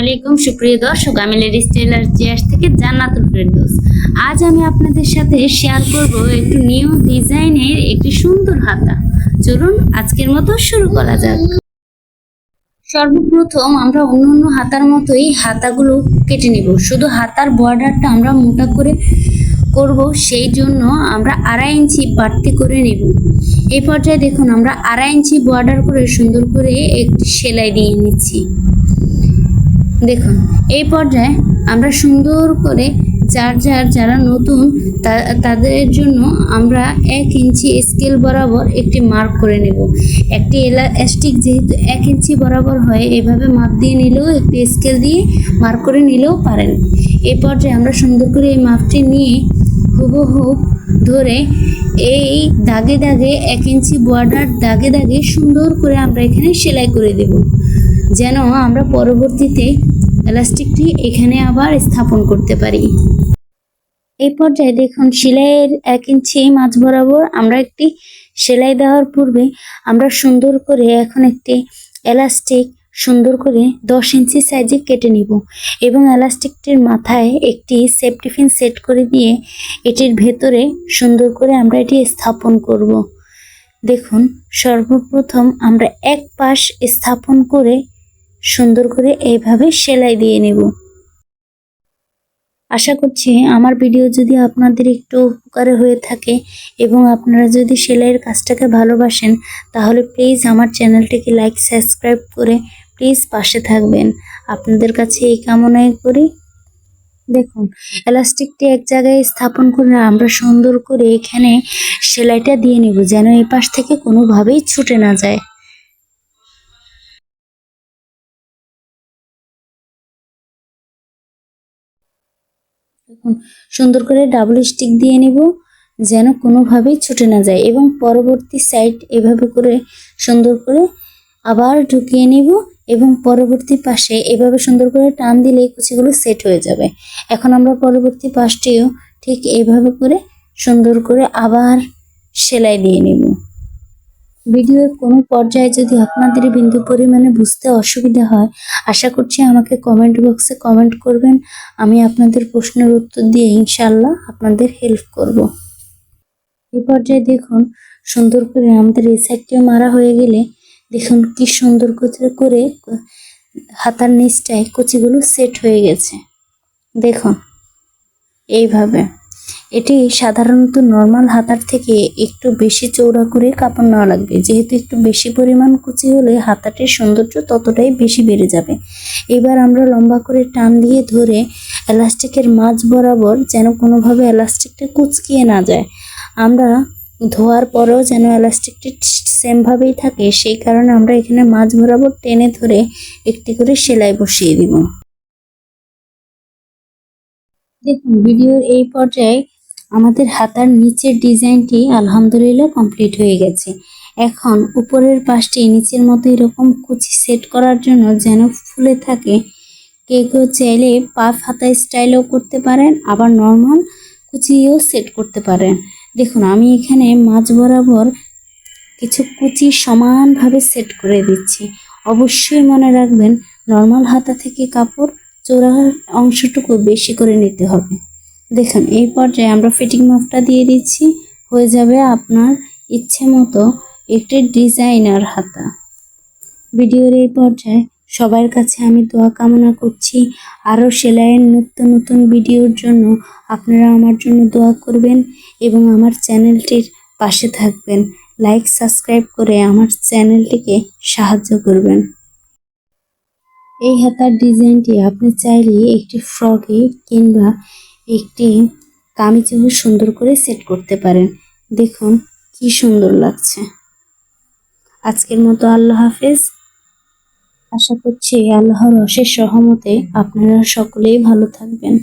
আলাইকুম দর্শক, আমি চেয়ার থেকে জান্নাতুল আজ আমি আপনাদের সাথে শেয়ার নিউ ডিজাইনের একটি সুন্দর হাতা। আজকের মতো শুরু করা যাক। সর্বপ্রথম আমরা অন্য অন্য হাতার মতোই হাতাগুলো কেটে নেব। শুধু হাতার বর্ডারটা আমরা মোটা করে করব, সেই জন্য আমরা আড়াই ইঞ্চি বাড়তি করে নেব। এই পর্যায়ে দেখুন, আমরা আড়াই ইঞ্চি বর্ডার করে সুন্দর করে একটি সেলাই দিয়ে নিচ্ছি। দেখুন, এই পর্যায়ে আমরা সুন্দর করে যার যার, যারা নতুন তাদের জন্য আমরা এক ইঞ্চি স্কেল বরাবর একটি মার্ক করে নেব। একটি এলাস্টিক যেহেতু এক ইঞ্চি বরাবর হয়, এভাবে মাপ দিয়ে নিলেও, একটি স্কেল দিয়ে মার্ক করে নিলেও পারেন। এই পর্যায়ে আমরা সুন্দর করে এই মাপটি নিয়ে হুবহু ধরে এই দাগে দাগে এক ইঞ্চি বর্ডার দাগে দাগে সুন্দর করে আমরা এখানে সেলাই করে দেব, যেন আমরা পরবর্তীতে এলাস্টিকটি এখানে আবার স্থাপন করতে পারি। এই পর্যায়ে দেখুন, সেলাইয়ের এক ইঞ্চি মাঝ বরাবর আমরা একটি সেলাই দেওয়ার পূর্বে আমরা সুন্দর করে এখন একটি এলাস্টিক সুন্দর করে দশ ইঞ্চি সাইজে কেটে নিব এবং এলাস্টিকটির মাথায় একটি সেফটিফিন সেট করে দিয়ে এটির ভেতরে সুন্দর করে আমরা এটি স্থাপন করব। দেখুন, সর্বপ্রথম আমরা এক পাশ স্থাপন করে সুন্দর করে এইভাবে সেলাই দিয়ে নেব। আশা করছি আমার ভিডিও যদি আপনাদের একটু উপকারে হয়ে থাকে এবং আপনারা যদি সেলাইয়ের কাজটাকে ভালোবাসেন, তাহলে প্লিজ আমার চ্যানেলটিকে লাইক সাবস্ক্রাইব করে প্লিজ পাশে থাকবেন। আপনাদের কাছে এই কামনাই করি। দেখুন এলাস্টিকটি এক জায়গায় স্থাপন করে আমরা সুন্দর করে এখানে সেলাইটা দিয়ে নেব, যেন এই পাশ থেকে কোনোভাবেই ছুটে না যায়। দেখুন সুন্দর করে ডাবল স্টিক দিয়ে নেব, যেন কোনোভাবেই ছুটে না যায়। এবং পরবর্তী সাইড এভাবে করে সুন্দর করে আবার ঢুকিয়ে নিব এবং পরবর্তী পাশে এভাবে সুন্দর করে টান দিলে কুচিগুলো সেট হয়ে যাবে। এখন আমরা পরবর্তী পাশটিও ঠিক এইভাবে করে সুন্দর করে আবার সেলাই দিয়ে নেব। ভিডিওর কোনো পর্যায়ে যদি আপনাদের বিন্দু পরিমাণে বুঝতে অসুবিধা হয়, আশা করছি আমাকে কমেন্ট বক্সে কমেন্ট করবেন। আমি আপনাদের প্রশ্নের উত্তর দিয়ে ইনশাল্লাহ আপনাদের হেল্প করব। এই পর্যায়ে দেখুন, সুন্দর করে আমাদের এই সাইডটিও মারা হয়ে গেলে দেখুন কি সুন্দর করে করে হাতার নিচটায় কুচিগুলো সেট হয়ে গেছে। দেখুন, এইভাবে। এটি সাধারণত নর্মাল হাতার থেকে একটু বেশি চৌড়া করে কাপড় নেওয়া লাগবে। যেহেতু একটু বেশি পরিমাণ কুচি হলে হাতাটির সৌন্দর্য ততটাই বেশি বেড়ে যাবে। এবার আমরা লম্বা করে টান দিয়ে ধরে এলাস্টিকের মাঝ বরাবর যেন কোনোভাবে এলাস্টিকটা কুচকিয়ে না যায়। আমরা ধোয়ার পরেও যেন এলাস্টিকটি সেমভাবেই থাকে, সেই কারণে আমরা এখানে মাঝ বরাবর টেনে ধরে একটি করে সেলাই বসিয়ে দিব। দেখুন, ভিডিওর এই পর্যায়ে আমাদের হাতার নিচের ডিজাইনটি আলহামদুলিল্লাহ কমপ্লিট হয়ে গেছে। এখন উপরের পাশটি নিচের মতো এরকম কুচি সেট করার জন্য যেন ফুলে থাকে। কেউ কেউ চাইলে পাফ হাতা স্টাইলও করতে পারেন, আবার নর্মাল কুচিও সেট করতে পারেন। দেখুন, আমি এখানে মাঝ বরাবর কিছু কুচি সমানভাবে সেট করে দিচ্ছি। অবশ্যই মনে রাখবেন, নর্মাল হাতা থেকে কাপড় চোরার অংশটুকু বেশি করে নিতে হবে। দেখুন, এই পর্যায়ে আমরা ফিটিং মাপটা দিয়ে দিচ্ছি। হয়ে যাবে আপনার ইচ্ছে মতো একটি ডিজাইনার হাতা। ভিডিওর এই পর্যায়ে সবার কাছে আমি দোয়া কামনা করছি। আরও সেলাইয়ের নিত্য নতুন ভিডিওর জন্য আপনারা আমার জন্য দোয়া করবেন এবং আমার চ্যানেলটির পাশে থাকবেন। লাইক, সাবস্ক্রাইব করে আমার চ্যানেলটিকে সাহায্য করবেন। এই হাতার ডিজাইনটি আপনি চাইলে একটি ফ্রকে কিংবা একটি কামিজেও সুন্দর করে সেট করতে পারেন। দেখুন কি সুন্দর লাগছে। আজকের মতো আল্লাহ হাফেজ। আশা করছি আল্লাহর অশেষ সহমতে আপনারা সকলেই ভালো থাকবেন।